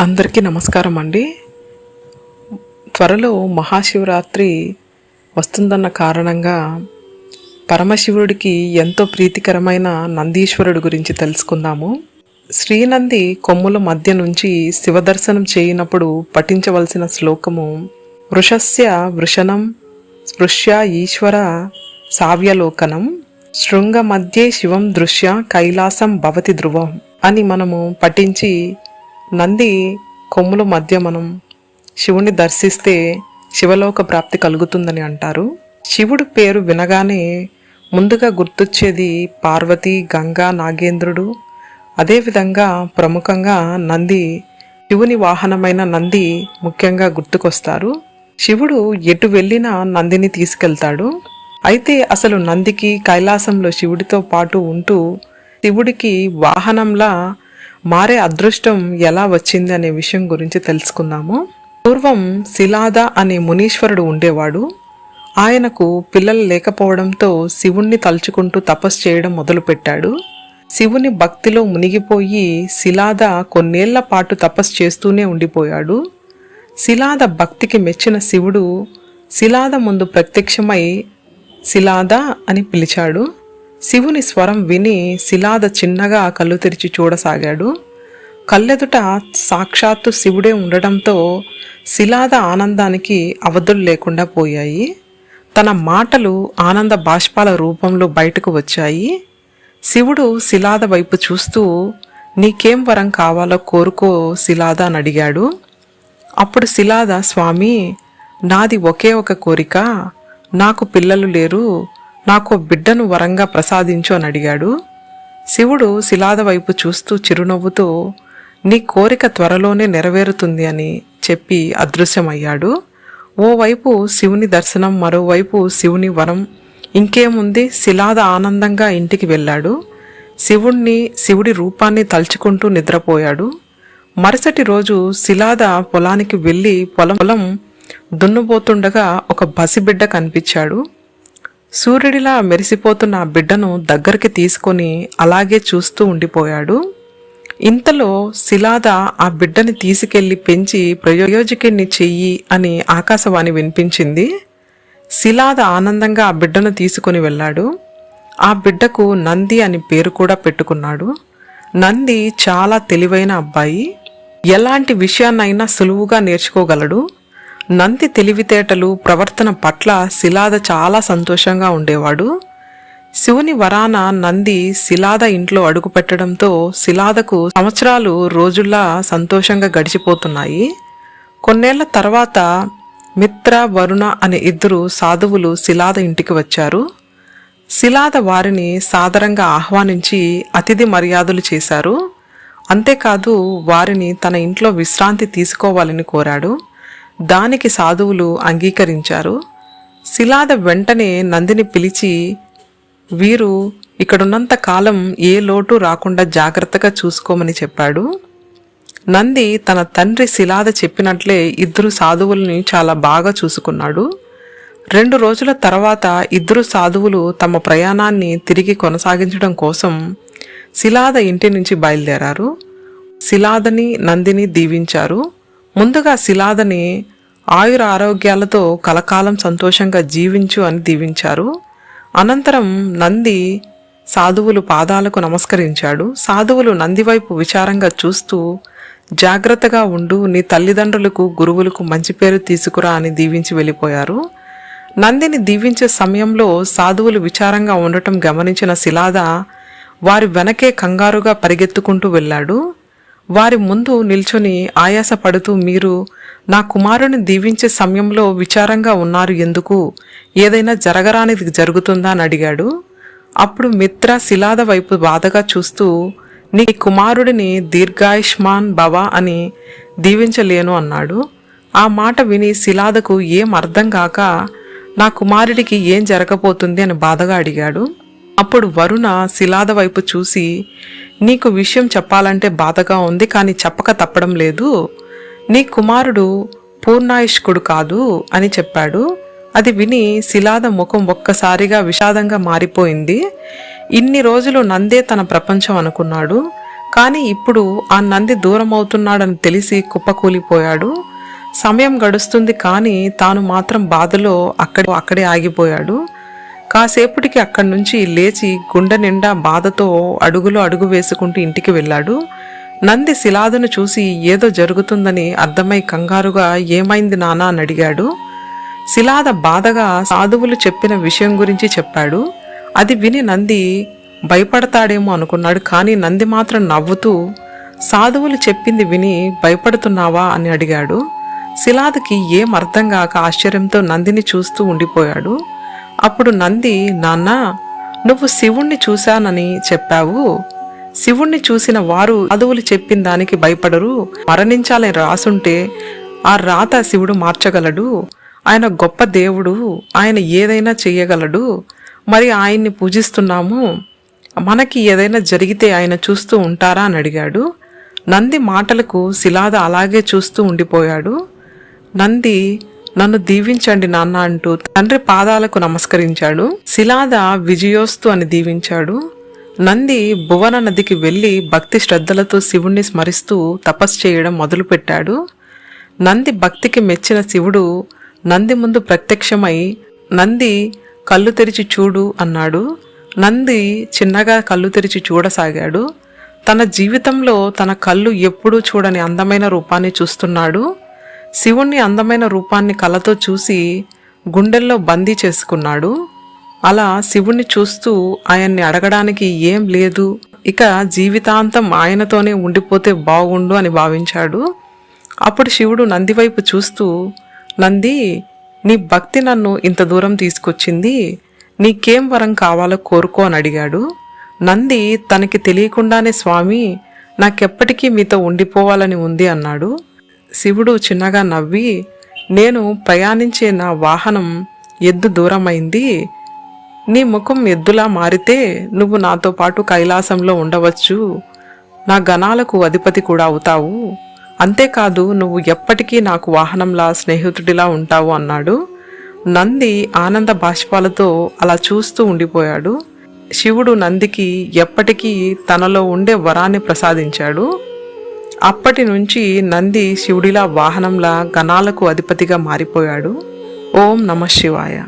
అందరికీ నమస్కారం అండి. త్వరలో మహాశివరాత్రి వస్తుందన్న కారణంగా పరమశివుడికి ఎంతో ప్రీతికరమైన నందీశ్వరుడు గురించి తెలుసుకుందాము. శ్రీనంది కొమ్ముల మధ్య నుంచి శివదర్శనం చేయనప్పుడు పఠించవలసిన శ్లోకము వృషస్య వృషణం స్పృశ్య ఈశ్వర సావ్యలోకనం శృంగ మధ్యే శివం దృశ్య కైలాసం భవతి ధ్రువం అని మనము పఠించి నంది కొమ్ముల మధ్య మనం శివుణ్ణి దర్శిస్తే శివలోక ప్రాప్తి కలుగుతుందని అంటారు. శివుడు పేరు వినగానే ముందుగా గుర్తొచ్చేది పార్వతి గంగా నాగేంద్రుడు. అదేవిధంగా ప్రముఖంగా నంది శివుని వాహనమైన నంది ముఖ్యంగా గుర్తుకొస్తారు. శివుడు ఎటు వెళ్ళినా నందిని తీసుకెళ్తాడు. అయితే అసలు నందికి కైలాసంలో శివుడితో పాటు ఉంటూ శివుడికి వాహనంలా మారే అదృష్టం ఎలా వచ్చింది అనే విషయం గురించి తెలుసుకుందాము. పూర్వం శిలాద అనే మునీశ్వరుడు ఉండేవాడు. ఆయనకు పిల్లలు లేకపోవడంతో శివుణ్ణి తలుచుకుంటూ తపస్సు చేయడం మొదలుపెట్టాడు. శివుని భక్తిలో మునిగిపోయి శిలాద కొన్నేళ్ళ పాటు తపస్సు చేస్తూనే ఉండిపోయాడు. శిలాద భక్తికి మెచ్చిన శివుడు శిలాద ముందు ప్రత్యక్షమై శిలాద అని పిలిచాడు. శివుని స్వరం విని శిలాద చిన్నగా కళ్ళు తెరిచి చూడసాగాడు. కళ్ళెదుట సాక్షాత్తు శివుడే ఉండడంతో శిలాద ఆనందానికి అవధులు లేకుండా పోయాయి. తన మాటలు ఆనంద బాష్పాల రూపంలో బయటకు వచ్చాయి. శివుడు శిలాద వైపు చూస్తూ నీకేం వరం కావాలో కోరుకో శిలాద అని అడిగాడు. అప్పుడు శిలాద స్వామి నాది ఒకే ఒక కోరిక. నాకు పిల్లలు లేరు. నాకు బిడ్డను వరంగా ప్రసాదించు అని అడిగాడు. శివుడు శిలాద వైపు చూస్తూ చిరునవ్వుతో నీ కోరిక త్వరలోనే నెరవేరుతుంది అని చెప్పి అదృశ్యమయ్యాడు. ఓవైపు శివుని దర్శనం మరోవైపు శివుని వరం. ఇంకేముంది శిలాద ఆనందంగా ఇంటికి వెళ్ళాడు. శివుణ్ణి శివుడి రూపాన్ని తలుచుకుంటూ నిద్రపోయాడు. మరుసటి రోజు శిలాద పొలానికి వెళ్ళి పొలం పొలం దున్నుబోతుండగా ఒక బసిబిడ్డ కనిపించాడు. సూర్యుడిలా మెరిసిపోతున్న ఆ బిడ్డను దగ్గరికి తీసుకొని అలాగే చూస్తూ ఉండిపోయాడు. ఇంతలో శిలాద ఆ బిడ్డని తీసుకెళ్ళి పెంచి ప్రయోజకుణ్ణి చెయ్యి అని ఆకాశవాణి వినిపించింది. శిలాద ఆనందంగా ఆ బిడ్డను తీసుకుని వెళ్ళాడు. ఆ బిడ్డకు నంది అని పేరు కూడా పెట్టుకున్నాడు. నంది చాలా తెలివైన అబ్బాయి. ఎలాంటి విషయాన్నైనా సులువుగా నేర్చుకోగలడు. నంది తెలివితేటలు ప్రవర్తన పట్ల శిలాద చాలా సంతోషంగా ఉండేవాడు. శివుని వరాన నంది శిలాద ఇంట్లో అడుగుపెట్టడంతో శిలాదకు సంవత్సరాలు రోజుల్లా సంతోషంగా గడిచిపోతున్నాయి. కొన్నేళ్ళ తర్వాత మిత్ర వరుణ అనే ఇద్దరు సాధువులు శిలాద ఇంటికి వచ్చారు. శిలాద వారిని సాదరంగా ఆహ్వానించి అతిథి మర్యాదలు చేశారు. అంతేకాదు వారిని తన ఇంట్లో విశ్రాంతి తీసుకోవాలని కోరాడు. దానికి సాధువులు అంగీకరించారు. శిలాద వెంటనే నందిని పిలిచి వీరు ఇక్కడున్నంత కాలం ఏ లోటు రాకుండా జాగ్రత్తగా చూసుకోమని చెప్పాడు. నంది తన తండ్రి శిలాద చెప్పినట్లే ఇద్దరు సాధువుల్ని చాలా బాగా చూసుకున్నాడు. రెండు రోజుల తర్వాత ఇద్దరు సాధువులు తమ ప్రయాణాన్ని తిరిగి కొనసాగించడం కోసం శిలాద ఇంటి నుంచి బయలుదేరారు. శిలాదని నందిని దీవించారు. ముందుగా శిలాదని ఆయుర ఆరోగ్యాలతో కలకాలం సంతోషంగా జీవించు అని దీవించారు. అనంతరం నంది సాధువులు పాదాలకు నమస్కరించాడు. సాధువులు నందివైపు విచారంగా చూస్తూ జాగ్రత్తగా ఉండు నీ తల్లిదండ్రులకు గురువులకు మంచి పేరు తీసుకురా అని దీవించి వెళ్ళిపోయారు. నందిని దీవించే సమయంలో సాధువులు విచారంగా ఉండటం గమనించిన శిలాద వారి వెనకే కంగారుగా పరిగెత్తుకుంటూ వెళ్ళాడు. వారి ముందు నిల్చొని ఆయాసపడుతూ మీరు నా కుమారుని దీవించే సమయంలో విచారంగా ఉన్నారు ఎందుకు? ఏదైనా జరగరానిది జరుగుతుందా అని అడిగాడు. అప్పుడు మిత్ర శిలాద వైపు బాధగా చూస్తూ నీ కుమారుడిని దీర్ఘాయుష్మాన్ భవ అని దీవించలేను అన్నాడు. ఆ మాట విని శిలాదకు ఏం అర్థం కాక నా కుమారుడికి ఏం జరగబోతుంది అని బాధగా అడిగాడు. అప్పుడు వరుణ శిలాద వైపు చూసి నీకు విషయం చెప్పాలంటే బాధగా ఉంది కానీ చెప్పక తప్పడం లేదు. నీ కుమారుడు పూర్ణాయుష్కుడు కాదు అని చెప్పాడు. అది విని శిలాద ముఖం ఒక్కసారిగా విషాదంగా మారిపోయింది. ఇన్ని రోజులు నందే తన ప్రపంచం అనుకున్నాడు. కానీ ఇప్పుడు ఆ నంది దూరం అవుతున్నాడని తెలిసి కుప్పకూలిపోయాడు. సమయం గడుస్తుంది కానీ తాను మాత్రం బాధలో అక్కడ అక్కడే ఆగిపోయాడు. కాసేపటికి అక్కడి నుంచి లేచి గుండె నిండా బాధతో అడుగులో అడుగు వేసుకుంటూ ఇంటికి వెళ్ళాడు. నంది శిలాదును చూసి ఏదో జరుగుతుందని అర్థమై కంగారుగా ఏమైంది నానా అని అడిగాడు. శిలాద బాధగా సాధువులు చెప్పిన విషయం గురించి చెప్పాడు. అది విని నంది భయపడతాడేమో అనుకున్నాడు కానీ నంది మాత్రం నవ్వుతూ సాధువులు చెప్పింది విని భయపడుతున్నావా? అని అడిగాడు. శిలాదకి ఏం అర్థం కాక ఆశ్చర్యంతో నందిని చూస్తూ ఉండిపోయాడు. అప్పుడు నంది నాన్న నువ్వు శివుణ్ణి చూశానని చెప్పావు. శివుణ్ణి చూసిన వారు అదువులు చెప్పిన దానికి భయపడరు. మరణించాలని రాసుంటే ఆ రాత శివుడు మార్చగలడు. ఆయన గొప్ప దేవుడు. ఆయన ఏదైనా చెయ్యగలడు. మరి ఆయన్ని పూజిస్తున్నాము. మనకి ఏదైనా జరిగితే ఆయన చూస్తూ ఉంటారా? అని అడిగాడు. నంది మాటలకు శిలాద అలాగే చూస్తూ ఉండిపోయాడు. నంది నన్ను దీవించండి నాన్న అంటూ తండ్రి పాదాలకు నమస్కరించాడు. శిలాద విజయోస్తు అని దీవించాడు. నంది భువన నదికి వెళ్ళి భక్తి శ్రద్ధలతో శివుణ్ణి స్మరిస్తూ తపస్సు చేయడం మొదలుపెట్టాడు. నంది భక్తికి మెచ్చిన శివుడు నంది ముందు ప్రత్యక్షమై నంది కళ్ళు తెరిచి చూడు అన్నాడు. నంది చిన్నగా కళ్ళు తెరిచి చూడసాగాడు. తన జీవితంలో తన కళ్ళు ఎప్పుడూ చూడని అందమైన రూపాన్ని చూస్తున్నాడు. శివుణ్ణి అందమైన రూపాన్ని కళ్ళతో చూసి గుండెల్లో బందీ చేసుకున్నాడు. అలా శివుణ్ణి చూస్తూ ఆయన్ని అడగడానికి ఏం లేదు. ఇక జీవితాంతం ఆయనతోనే ఉండిపోతే బాగుండు అని భావించాడు. అప్పుడు శివుడు నంది వైపు చూస్తూ నంది నీ భక్తి నన్ను ఇంత దూరం తీసుకొచ్చింది. నీకేం వరం కావాలో కోరుకో అని అడిగాడు. నంది తనకి తెలియకుండానే స్వామి నాకెప్పటికీ మీతో ఉండిపోవాలని ఉంది అన్నాడు. శివుడు చిన్నగా నవ్వి నేను ప్రయాణించే నా వాహనం ఎద్దు దూరమైంది. నీ ముఖం ఎద్దులా మారితే నువ్వు నాతో పాటు కైలాసంలో ఉండవచ్చు. నా గణాలకు అధిపతి కూడా అవుతావు. అంతేకాదు నువ్వు ఎప్పటికీ నాకు వాహనంలా స్నేహితుడిలా ఉంటావు అన్నాడు. నంది ఆనంద బాష్పాలతో అలా చూస్తూ ఉండిపోయాడు. శివుడు నందికి ఎప్పటికీ తనలో ఉండే వరాన్ని ప్రసాదించాడు. అప్పటి నుంచి నంది శివుడిలా వాహనంలా గణాలకు అధిపతిగా మారిపోయాడు. ఓం నమ శివాయ.